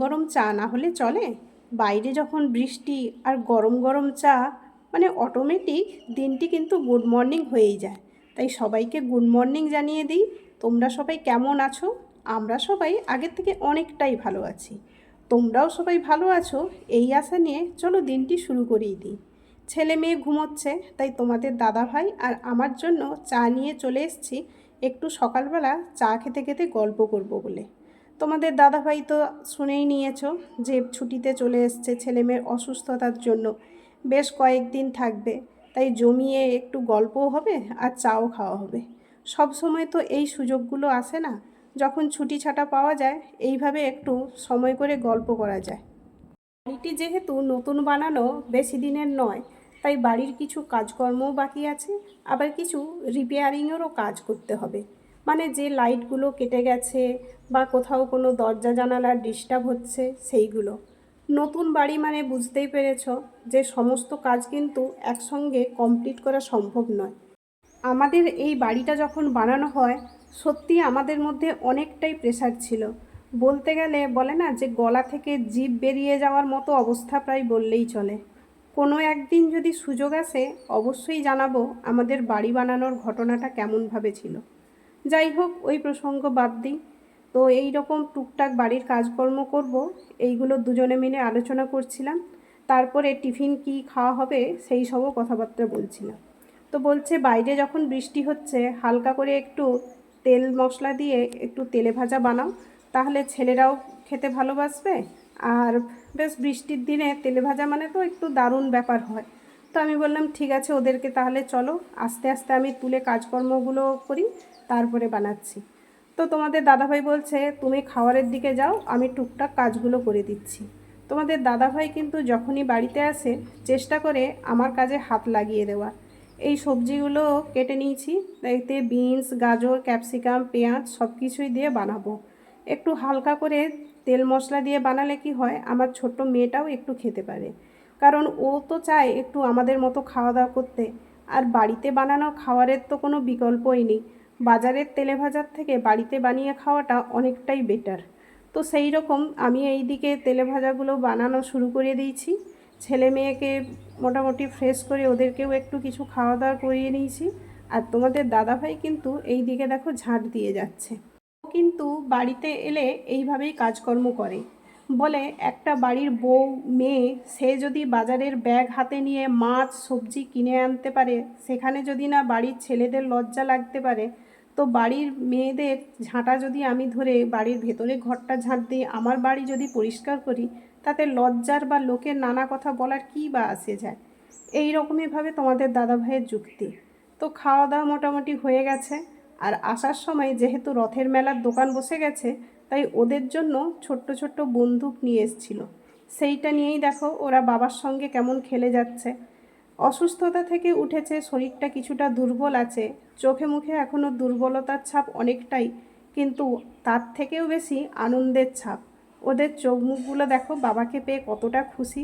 গরম চা না হলে চলে? বাইরে যখন বৃষ্টি আর গরম গরম চা মানে অটোমেটিক দিনটি কিন্তু গুড মর্নিং হয়েই যায়। তাই সবাইকে গুড মর্নিং জানিয়ে দিই। তোমরা সবাই কেমন আছো? আমরা সবাই আগের থেকে অনেকটাই ভালো আছি। তোমরাও সবাই ভালো আছো? এই আশা নিয়ে চলো দিনটি শুরু করেই দিই। ছেলে মেয়ে ঘুমোচ্ছে, তাই তোমাদের দাদা ভাই আর আমার জন্য চা নিয়ে চলে এসেছি। একটু সকালবেলা চা খেতে খেতে গল্প করব বলে। তোমাদের দাদাভাই তো শুনেই নিয়েছো যে ছুটিতে চলে এসছে ছেলে মেয়ের অসুস্থতার জন্য। বেশ কয়েকদিন থাকবে, তাই জমিয়ে একটু গল্পও হবে আর চাও খাওয়া হবে। সব সময় তো এই সুযোগগুলো আসে না, যখন ছুটি ছাটা পাওয়া যায়, এইভাবে একটু সময় করে গল্প করা যায়। বাড়িটি যেহেতু নতুন বানানো বেশি দিনের নয়, তাই বাড়ির কিছু কাজকর্মও বাকি আছে, আবার কিছু রিপেয়ারিংয়েরও কাজ করতে হবে। মানে যে লাইটগুলো কেটে গেছে বা কোথাও কোনো দরজা, জানালার ডিস্টার্ব হচ্ছে, সেইগুলো। নতুন বাড়ি মানে বুঝতেই পেরেছ যে সমস্ত কাজ কিন্তু একসঙ্গে কমপ্লিট করা সম্ভব নয়। আমাদের এই বাড়িটা যখন বানানো হয়, সত্যি আমাদের মধ্যে অনেকটাই প্রেশার ছিল। বলতে গেলে বলে না যে গলা থেকে জিভ বেরিয়ে যাওয়ার মতো অবস্থা প্রায় বললেই চলে। কোনো একদিন যদি সুযোগ আসে, অবশ্যই জানাব আমাদের বাড়ি বানানোর ঘটনাটা কেমনভাবে ছিল। যাই হোক, ওই প্রসঙ্গ বাদ দিই। তো এই রকম টুকটাক বাড়ির কাজকর্ম করব, এইগুলো দুজনে মিলে আলোচনা করছিলাম। তারপরে টিফিন কি খাওয়া হবে, সেই সবও কথাবার্তা বলছিলাম। তো বলছে, বাইরে যখন বৃষ্টি হচ্ছে, হালকা করে একটু তেল মশলা দিয়ে একটু তেলে ভাজা বানাও, তাহলে ছেলেরাও খেতে ভালোবাসবে। আর বেশ বৃষ্টির দিনে তেলে ভাজা মানে তো একটু দারুণ ব্যাপার হয়। তো আমি বললাম, ঠিক আছে, ওদেরকে তাহলে চলো, আস্তে আস্তে আমি তুলে কাজকর্মগুলো করি, তারপরে বানাচ্ছি। তো তোমাদের দাদাভাই বলছে, তুমি খাওয়ারের দিকে যাও, আমি টুকটাক কাজগুলো করে দিচ্ছি। তোমাদের দাদাভাই কিন্তু যখনই বাড়িতে আসে, চেষ্টা করে আমার কাজে হাত লাগিয়ে দেওয়া। এই সবজিগুলো কেটে নিয়েছি, এতে বিনস, গাজর, ক্যাপসিকাম, পেঁয়াজ সব কিছুই দিয়ে বানাবো। একটু হালকা করে তেল মশলা দিয়ে বানালে কি হয়, আমার ছোট্ট মেয়েটাও একটু খেতে পারে। কারণ ও তো চায় একটু আমাদের মতো খাওয়া দাওয়া করতে। আর বাড়িতে বানানো খাওয়ারের তো কোনো বিকল্পই নেই। বাজারের তেলে ভাজার থেকে বাড়িতে বানিয়ে খাওয়াটা অনেকটাই বেটার। তো সেই রকম আমি এই দিকে তেলে ভাজাগুলো বানানো শুরু করে দিয়েছি। ছেলে মেয়েকে মোটামুটি ফ্রেশ করে ওদেরকেও একটু কিছু খাওয়া দাওয়া করিয়ে নিয়েছি। আর তোমাদের দাদাভাই কিন্তু এই দিকে দেখো ঝাঁট দিয়ে যাচ্ছে। ও কিন্তু বাড়িতে এলে এইভাবেই কাজকর্ম করে। বলে, একটা বাড়ির বউ, মেয়ে, সে যদি বাজারের ব্যাগ হাতে নিয়ে মাছ, সবজি কিনে আনতে পারে, সেখানে যদি না বাড়ির ছেলেদের লজ্জা লাগতে পারে, তো বাড়ির মেয়েদের ঝাঁটা যদি আমি ধরে বাড়ির ভেতরে ঘরটা ঝাঁট দিই আমার বাড়ি যদি পরিষ্কার করি, তাতে লজ্জার বা লোকের নানা কথা বলার কী বা আসে যায়? এই রকমইভাবে তোমাদের দাদাভাইয়ের যুক্তি। তো খাওয়া দাওয়া মোটামুটি হয়ে গেছে। আর আসার সময় যেহেতু রথের মেলার দোকান বসে গেছে তাই ওদের জন্য ছোট্ট ছোট্ট বন্দুক নিয়ে এসেছিল। সেইটা নিয়েই দেখো ওরা বাবার সঙ্গে কেমন খেলে যাচ্ছে। অসুস্থতা থেকে উঠেছে, শরীরটা কিছুটা দুর্বল আছে। চোখে মুখে এখনও দুর্বলতার ছাপ অনেকটাই, কিন্তু তার থেকেও বেশি আনন্দের ছাপ। ওদের চোখ মুখগুলো দেখো বাবাকে পেয়ে কতটা খুশি।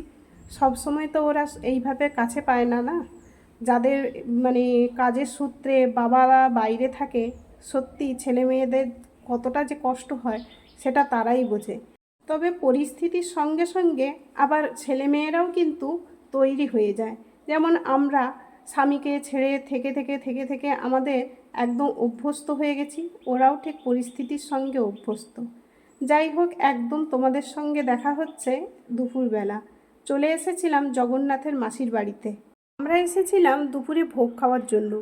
সব সময় তো ওরা এইভাবে কাছে পায় না না? যাদের মানে কাজের সূত্রে বাবারা বাইরে থাকে সত্যি ছেলে মেয়েদের কতটা যে কষ্ট হয়, সেটা তারাই বোঝে। তবে পরিস্থিতির সঙ্গে সঙ্গে আবার ছেলেমেয়েরাও কিন্তু তৈরি হয়ে যায়। যেমন আমরা স্বামীকে ছেড়ে থেকে থেকে থেকে থেকে আমাদের একদম অভ্যস্ত হয়ে গেছি, ওরাও ঠিক পরিস্থিতির সঙ্গে অভ্যস্ত। যাই হোক, একদম তোমাদের সঙ্গে দেখা হচ্ছে দুপুরবেলা। চলে এসেছিলাম জগন্নাথের মাসির বাড়িতে। আমরা এসেছিলাম দুপুরে ভোগ খাওয়ার জন্য।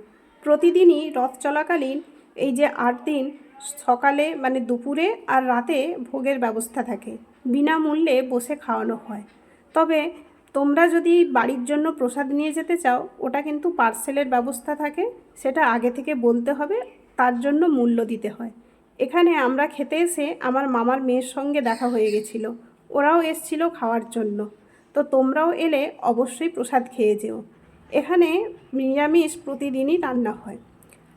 প্রতিদিনই রথ চলাকালীন এই যে আট দিন সকালে মানে দুপুরে আর রাতে ভোগের ব্যবস্থা থাকে। বিনামূল্যে বসে খাওয়ানো হয়। তবে তোমরা যদি বাড়ির জন্য প্রসাদ নিয়ে যেতে চাও, ওটা কিন্তু পার্সেলের ব্যবস্থা থাকে। সেটা আগে থেকে বলতে হবে, তার জন্য মূল্য দিতে হয়। এখানে আমরা খেতে এসে আমার মামার মেয়ের সঙ্গে দেখা হয়ে গেছিল। ওরাও এসছিল খাওয়ার জন্য। তো তোমরাও এলে অবশ্যই প্রসাদ খেয়ে যেও। এখানে নিরামিষ প্রতিদিনই রান্না হয়।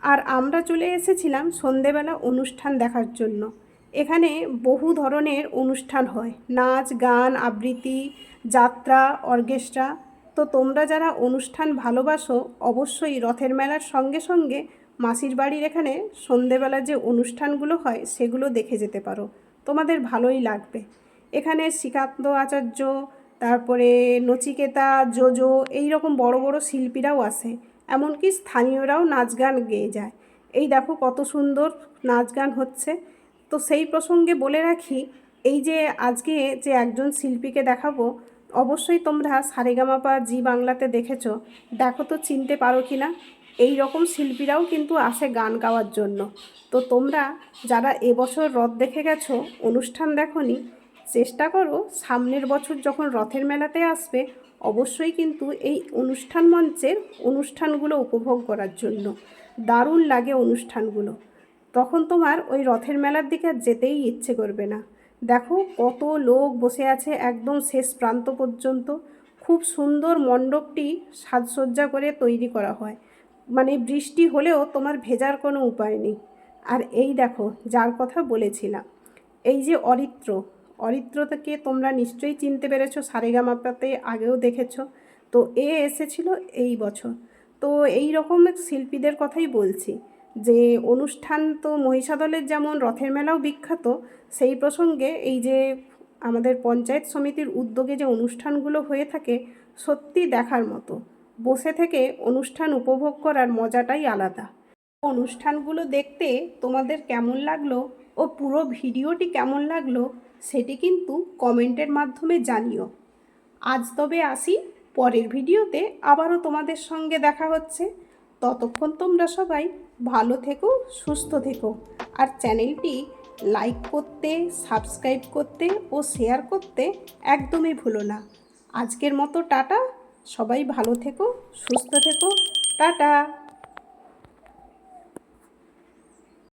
আর আমরা চলে এসেছিলাম সন্ধেবেলা অনুষ্ঠান দেখার জন্য। এখানে বহু ধরনের অনুষ্ঠান হয়। নাচ, গান, আবৃত্তি, যাত্রা, অর্কেস্ট্রা। তো তোমরা যারা অনুষ্ঠান ভালোবাসো, অবশ্যই রথের মেলার সঙ্গে সঙ্গে মাসির বাড়ির এখানে সন্ধেবেলা যে অনুষ্ঠানগুলো হয়, সেগুলো দেখে যেতে পারো। তোমাদের ভালোই লাগবে। এখানে শ্রীকান্ত আচার্য, তারপরে নচিকেতা, জোজো এই রকম বড় বড় শিল্পীরাও আসে। এমনকি স্থানীয়রাও নাচ গান গেয়ে যায়। এই দেখো কত সুন্দর নাচ গান হচ্ছে। তো সেই প্রসঙ্গে বলে রাখি, এই যে আজকে যে একজন শিল্পীকে দেখাবো, অবশ্যই তোমরা সারেগামাপা জি বাংলাতে দেখেছ। দেখো তো চিনতে পারো কি না? এই রকম শিল্পীরাও কিন্তু আসে গান গাওয়ার জন্য। তো তোমরা যারা এবছর রথ দেখে গেছো, অনুষ্ঠান দেখনি, চেষ্টা করো সামনের বছর যখন রথের মেলাতে আসবে অবশ্যই কিন্তু এই অনুষ্ঠান মঞ্চের অনুষ্ঠানগুলো উপভোগ করার জন্য। দারুণ লাগে অনুষ্ঠানগুলো। তখন তোমার ওই রথের মেলার দিকে যেতেই ইচ্ছে করবে না। দেখো কত লোক বসে আছে একদম শেষ প্রান্ত পর্যন্ত। খুব সুন্দর মণ্ডপটি সাজসজ্জা করে তৈরি করা হয়। মানে বৃষ্টি হলেও তোমার ভেজার কোনো উপায় নেই। আর এই দেখো, যার কথা বলেছিলাম, এই যে অরিত্র অরিত্রকে তোমরা নিশ্চয়ই চিনতে পেরেছ, সারেগামাপাতে আগেও দেখেছ। তো এ এসেছিল এই বছর। তো এই রকম শিল্পীদের কথাই বলছি যে, অনুষ্ঠান তো মহিষাদলের যেমন রথের মেলাও বিখ্যাত, সেই প্রসঙ্গে এই যে আমাদের পঞ্চায়েত সমিতির উদ্যোগে যে অনুষ্ঠানগুলো হয়ে থাকে, সত্যি দেখার মতো। বসে থেকে অনুষ্ঠান উপভোগ করার মজাটাই আলাদা। অনুষ্ঠানগুলো দেখতে তোমাদের কেমন লাগল? ও পুরো ভিডিওটি কেমন লাগল সেটি কিন্তু কমেন্টের মাধ্যমে জানিও। আজ তবে আসি, পরের ভিডিওতে আবারও তোমাদের সঙ্গে দেখা হচ্ছে। ততক্ষণ তোমরা সবাই ভালো থেকো, সুস্থ থেকো। আর চ্যানেলটি লাইক করতে, সাবস্ক্রাইব করতে ও শেয়ার করতে একদমই ভুলো না। আজকের মতো টাটা, সবাই ভালো থেকো, সুস্থ থেকো, টাটা।